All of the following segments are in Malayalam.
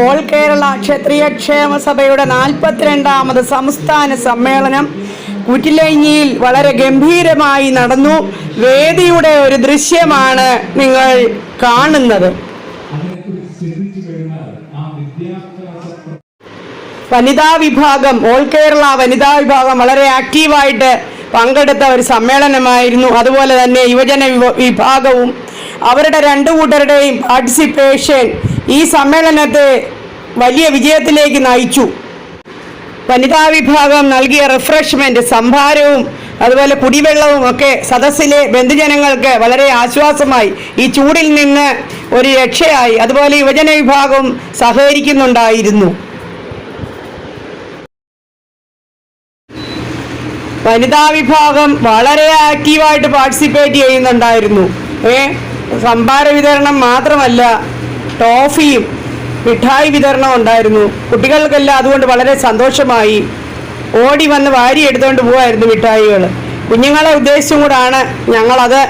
ഓൾ കേരള ക്ഷത്രിയ ക്ഷേമ സഭയുടെ നാൽപ്പത്തിരണ്ടാമത് സംസ്ഥാന സമ്മേളനം കുറ്റിലഞ്ഞിയിൽ വളരെ ഗംഭീരമായി നടന്നു. വേദിയുടെ ഒരു ദൃശ്യമാണ് നിങ്ങൾ കാണുന്നത്. വനിതാ വിഭാഗം ഓൾ കേരള വനിതാ വിഭാഗം വളരെ ആക്റ്റീവായിട്ട് പങ്കെടുത്ത ഒരു സമ്മേളനമായിരുന്നു. അതുപോലെ തന്നെ യുവജന വിഭാഗവും അവരുടെ രണ്ടു കൂട്ടരുടെയും പാർട്ടിസിപ്പേഷൻ ഈ സമ്മേളനത്തെ വലിയ വിജയത്തിലേക്ക് നയിച്ചു. വനിതാ വിഭാഗം നൽകിയ റിഫ്രഷ്മെന്റ് സംഭാരവും അതുപോലെ കുടിവെള്ളവും ഒക്കെ സദസ്സിലെ ബന്ധുജനങ്ങൾക്ക് വളരെ ആശ്വാസമായി. ഈ ചൂടിൽ നിന്ന് ഒരു രക്ഷയായി. അതുപോലെ യുവജന വിഭാഗവും സഹകരിക്കുന്നുണ്ടായിരുന്നു. വനിതാ വിഭാഗം വളരെ ആക്റ്റീവായിട്ട് പാർട്ടിസിപ്പേറ്റ് ചെയ്യുന്നുണ്ടായിരുന്നു. ഏ? സംഭാര വിതരണം മാത്രമല്ല ടോഫിയും മിഠായി വിതരണം ഉണ്ടായിരുന്നു. കുട്ടികൾക്കെല്ലാം അതുകൊണ്ട് വളരെ സന്തോഷമായി. ഓടി വന്ന് വാരി എടുത്തുകൊണ്ട് പോവായിരുന്നു മിഠായികൾ കുഞ്ഞുങ്ങളെ ഉദ്ദേശിച്ചും കൂടാണ് ഞങ്ങളത്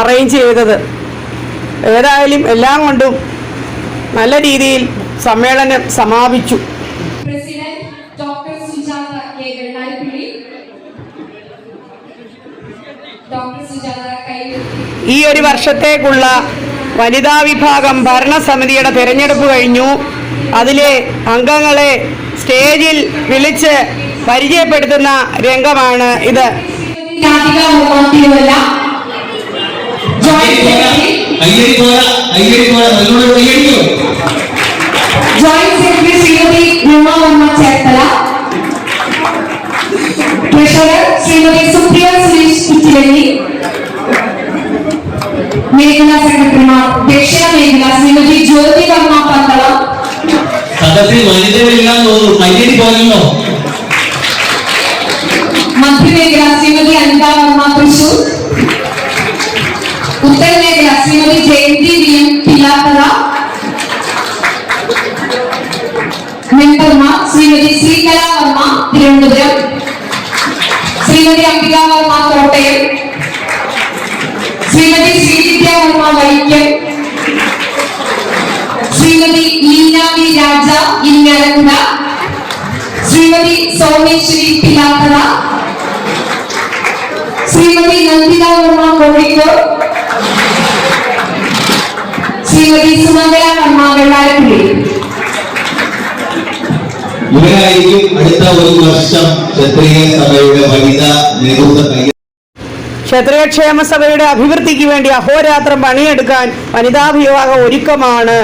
അറേഞ്ച് ചെയ്തത്. ഏതായാലും എല്ലാം കൊണ്ടും നല്ല രീതിയിൽ സമ്മേളനം സമാപിച്ചു. ഈ ഒരു വർഷത്തേക്കുള്ള വനിതാ വിഭാഗം ഭരണസമിതിയുടെ തിരഞ്ഞെടുപ്പ് കഴിഞ്ഞു. അതിലെ അംഗങ്ങളെ സ്റ്റേജിൽ വിളിച്ച് പരിചയപ്പെടുത്തുന്ന രംഗമാണ് ഇത്. സെക്രട്ടറി സെക്രട്ടറി ശ്രീമതി ശ്രീമതി സുപ്രിയ സുരേഷ് കുറ്റിലി മേഖലാ സെക്രട്ടറിമാർ പോരല്ലോ മധ്യമേഖല ശ്രീമതി അനിതാ വർമ്മ തൃശൂർ ഉത്തരമേഖല ശ്രീമതി ജയന്തി വി എം പിലാത്തറ. മെമ്പർമാർ ശ്രീമതി ശ്രീകല വർമ്മ തിരുവനന്തപുരം. ശ്രീമതി അംബിക വർമ്മ കോട്ടയം. ശ്രീമതി ശ്രീവിദ്യ വർമ്മ വൈക്കം. ശ്രീമതി ലീന വി രാജ ഇരിങ്ങാലക്കുട. ശ്രീമതി സോമേശ്വരി പിലാത്തറ. ശ്രീമതി നന്ദിത വർമ്മ കോഴിക്കോട്. ശ്രീമതി സുമംഗല വർമ്മ വെള്ളാരപ്പള്ളി. ഇവരായിരിക്കും അടുത്ത ഒരു വർഷം ക്ഷത്രിയ സഭയുടെ വനിതാ നേതൃത്വ കൈ ക്ഷത്രിയക്ഷേമ സഭയുടെ അഭിവൃദ്ധിക്ക് വേണ്ടി അഹോരാത്രം പണിയെടുക്കാൻ വനിതാ വിവാഹ ഒരുക്കമാണ്.